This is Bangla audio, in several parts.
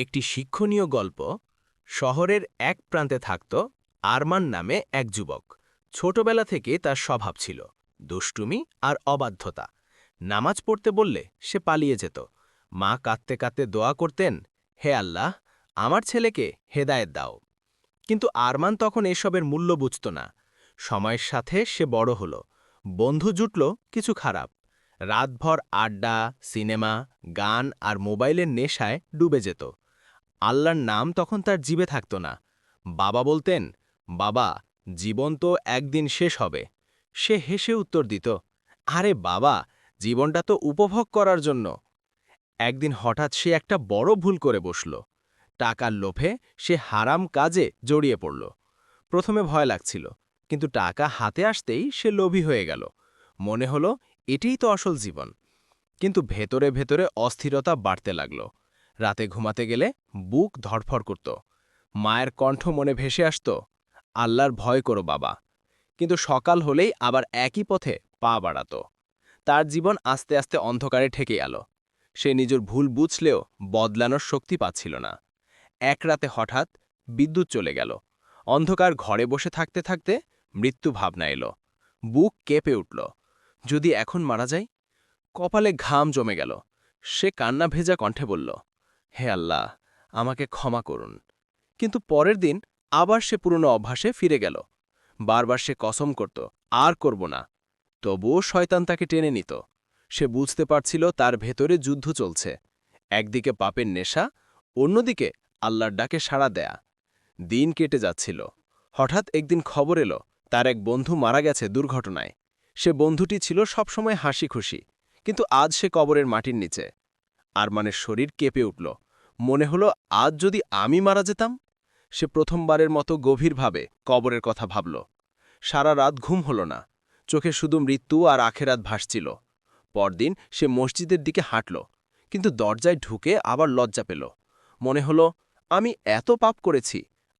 একটি শিক্ষণীয় গল্প শহরের এক প্রান্তে থাকত আরমান নামে এক যুবক। ছোটবেলা থেকে তার স্বভাব ছিল দুষ্টুমি আর অবাধ্যতা। নামাজ পড়তে বললে সে পালিয়ে যেত। মা কাঁদতে কাঁদতে দোয়া করতেন, হে আল্লাহ, আমার ছেলেকে হেদায়েত দাও। কিন্তু আরমান তখন এসবের মূল্য বুঝত না। সময়ের সাথে সে বড় হল। বন্ধু জুটল কিছু খারাপ। রাতভর আড্ডা, সিনেমা, গান আর মোবাইলের নেশায় ডুবে যেত। আল্লাহর নাম তখন তার জিবে থাকত না। বাবা বলতেন, বাবা, জীবন তো একদিন শেষ হবে। সে হেসে উত্তর দিত, আরে বাবা, জীবনটা তো উপভোগ করার জন্য। একদিন হঠাৎ সে একটা বড় ভুল করে বসল। টাকার লোভে সে হারাম কাজে জড়িয়ে পড়ল। প্রথমে ভয় লাগছিল, কিন্তু টাকা হাতে আসতেই সে লোভী হয়ে গেল। মনে হলো, এটিই তো আসল জীবন। কিন্তু ভেতরে ভেতরে অস্থিরতা বাড়তে লাগল। রাতে ঘুমাতে গেলে বুক ধড়ফড় করত। মায়ের কণ্ঠ মনে ভেসে আসত, আল্লাহর ভয় করো বাবা। কিন্তু সকাল হলেই আবার একই পথে পা বাড়াত। তার জীবন আস্তে আস্তে অন্ধকারে ঠেকে গেল সে নিজের ভুল বুঝলেও বদলানোর শক্তি পাচ্ছিল না। এক রাতে হঠাৎ বিদ্যুৎ চলে গেল। অন্ধকার ঘরে বসে থাকতে থাকতে মৃত্যু ভাবনা এলো। বুক কেঁপে উঠল। যদি এখন মারা যায় কপালে ঘাম জমে গেল। সে কান্না ভেজা কণ্ঠে বলল হে আল্লাহ, আমাকে ক্ষমা করুন। কিন্তু পরের দিন আবার সে পুরনো অভ্যাসে ফিরে গেল। বারবার সে কসম করত, আর করব না। তবুও শয়তান তাকে টেনে নিত। সে বুঝতে পারছিল তার ভেতরে যুদ্ধ চলছে। একদিকে পাপের নেশা, অন্যদিকে আল্লাহর ডাকে সাড়া দেয়া। দিন কেটে যাচ্ছিল। হঠাৎ একদিন খবর এলো, তার এক বন্ধু মারা গেছে দুর্ঘটনায়। সে বন্ধুটি ছিল সবসময় হাসি খুশি কিন্তু আজ সে কবরের মাটির নিচে। আরমানের শরীর কেঁপে উঠল। মনে হলো, আজ যদি আমি মারা যেতাম? সে প্রথমবারের মতো গভীরভাবে কবরের কথা ভাবল। সারা রাত ঘুম হল না। চোখে শুধু মৃত্যু আর আখেরাত ভাসছিল। পরদিন সে মসজিদের দিকে হাঁটল, কিন্তু দরজায় ঢুকে আবার লজ্জা পেল। মনে হল, আমি এত পাপ করেছি,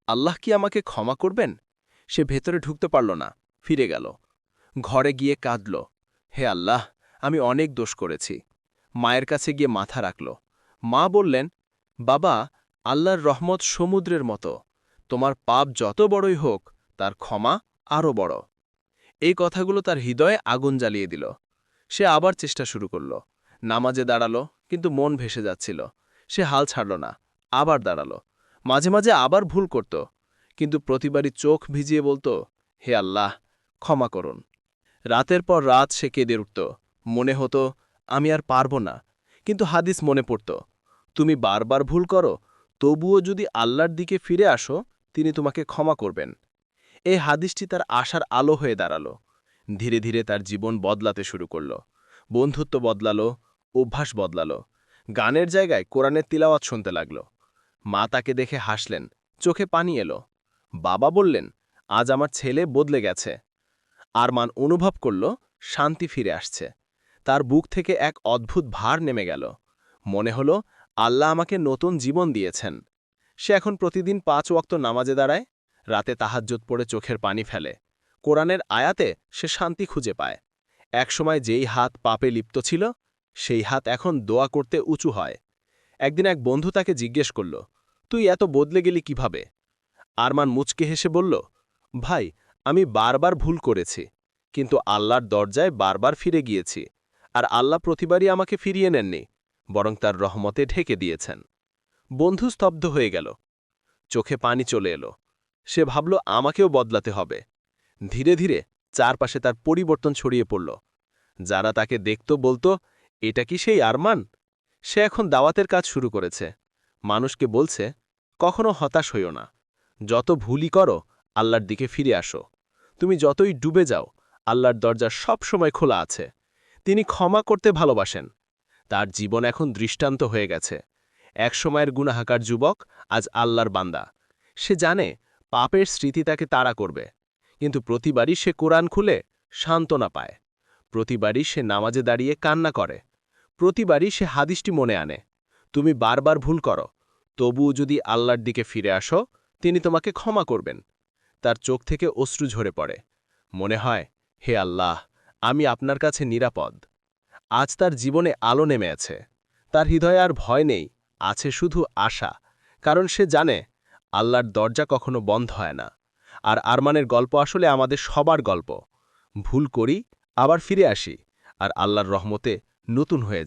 আল্লাহ কি আমাকে ক্ষমা করবেন? সে ভেতরে ঢুকতে পারল না, ফিরে গেল। ঘরে গিয়ে কাঁদল, হে আল্লাহ, আমি অনেক দোষ করেছি। মায়ের কাছে গিয়ে মাথা রাখল। মা বললেন, বাবা, আল্লাহর রহমত সমুদ্রের মতো। তোমার পাপ যত বড়ই হোক, তার ক্ষমা আরও বড়। এই কথাগুলো তার হৃদয়ে আগুন জ্বালিয়ে দিল। সে আবার চেষ্টা শুরু করল। নামাজে দাঁড়াল, কিন্তু মন ভেসে যাচ্ছিল। সে হাল ছাড়ল না, আবার দাঁড়াল। মাঝে মাঝে আবার ভুল করত, কিন্তু প্রতিবারই চোখ ভিজিয়ে বলতো, হে আল্লাহ, ক্ষমা করুন। রাতের পর রাত সে কেঁদে উঠত। মনে হতো আমি আর পারব না। কিন্তু হাদিস মনে পড়ত, তুমি বারবার ভুল করো, তবুও যদি আল্লাহর দিকে ফিরে আসো, তিনি তোমাকে ক্ষমা করবেন। এই হাদিসটি তার আশার আলো হয়ে দাঁড়াল। ধীরে ধীরে তার জীবন বদলাতে শুরু করল। বন্ধুত্ব বদলালো, অভ্যাস বদলালো। গানের জায়গায় কোরআনের তিলাওয়াত শুনতে লাগল। মা তাকে দেখে হাসলেন, চোখে পানি এলো। বাবা বললেন, আজ আমার ছেলে বদলে গেছে। আরমান অনুভব করল, শান্তি ফিরে আসছে। তার বুক থেকে এক অদ্ভুত ভার নেমে গেল। মনে হল, আল্লাহ আমাকে নতুন জীবন দিয়েছেন। সে এখন প্রতিদিন পাঁচ ওয়াক্ত নামাজে দাঁড়ায়, রাতে তাহাজ্জুদ পড়ে চোখের পানি ফেলে। কোরআনের আয়াতে সে শান্তি খুঁজে পায়। একসময় যেই হাত পাপে লিপ্ত ছিল, সেই হাত এখন দোয়া করতে উঁচু হয়। একদিন এক বন্ধু তাকে জিজ্ঞেস করল, তুই এত বদলে গেলি কীভাবে? আরমান মুচকে হেসে বলল, ভাই, আমি বারবার ভুল করেছি, কিন্তু আল্লাহর দরজায় বারবার ফিরে গিয়েছি। আর আল্লাহ প্রতিবারই আমাকে ফিরিয়ে নেননি, বরং তার রহমতে ঢেকে দিয়েছেন। বন্ধু স্তব্ধ হয়ে গেল। চোখে পানি চলে এলো। সে ভাবল, আমাকেও বদলাতে হবে। ধীরে ধীরে চারপাশে তার পরিবর্তন ছড়িয়ে পড়ল। যারা তাকে দেখত বলতো, এটা কি সেই আরমান? সে এখন দাওয়াতের কাজ শুরু করেছে। মানুষকে বলছে, কখনো হতাশ হইও না। যত ভুলই করো, আল্লাহর দিকে ফিরে আসো। তুমি যতই ডুবে যাও, আল্লাহর দরজা সব সময় খোলা আছে। তিনি ক্ষমা করতে ভালোবাসেন। তার জীবন এখন দৃষ্টান্ত হয়ে গেছে। এক সময়ের গুনাহাকার যুবক আজ আল্লাহর বান্দা। সে জানে পাপের স্মৃতি তাকে তাড়া করবে, কিন্তু প্রতিবারই সে কোরআন খুলে সান্ত্বনা পায়। প্রতিবারই সে নামাজে দাঁড়িয়ে কান্না করে। প্রতিবারই সে হাদিসটি মনে আনে, তুমি বারবার ভুল করো, তবুও যদি আল্লাহর দিকে ফিরে আসো, তিনি তোমাকে ক্ষমা করবেন। তার চোখ থেকে অশ্রু ঝরে পড়ে। মনে হয়, হে আল্লাহ আমি আপনার কাছে নিরাপদ। আজ তার জীবনে আলো নেমে আছে। তার হৃদয়ে আর ভয় নেই, আছে শুধু আশা। কারণ সে জানে, আল্লাহর দরজা কখনো বন্ধ হয় না। আর আরমানের গল্প আসলে আমাদের সবার গল্প। ভুল করি, আবার ফিরে আসি, আর আল্লাহর রহমতে নতুন হয়ে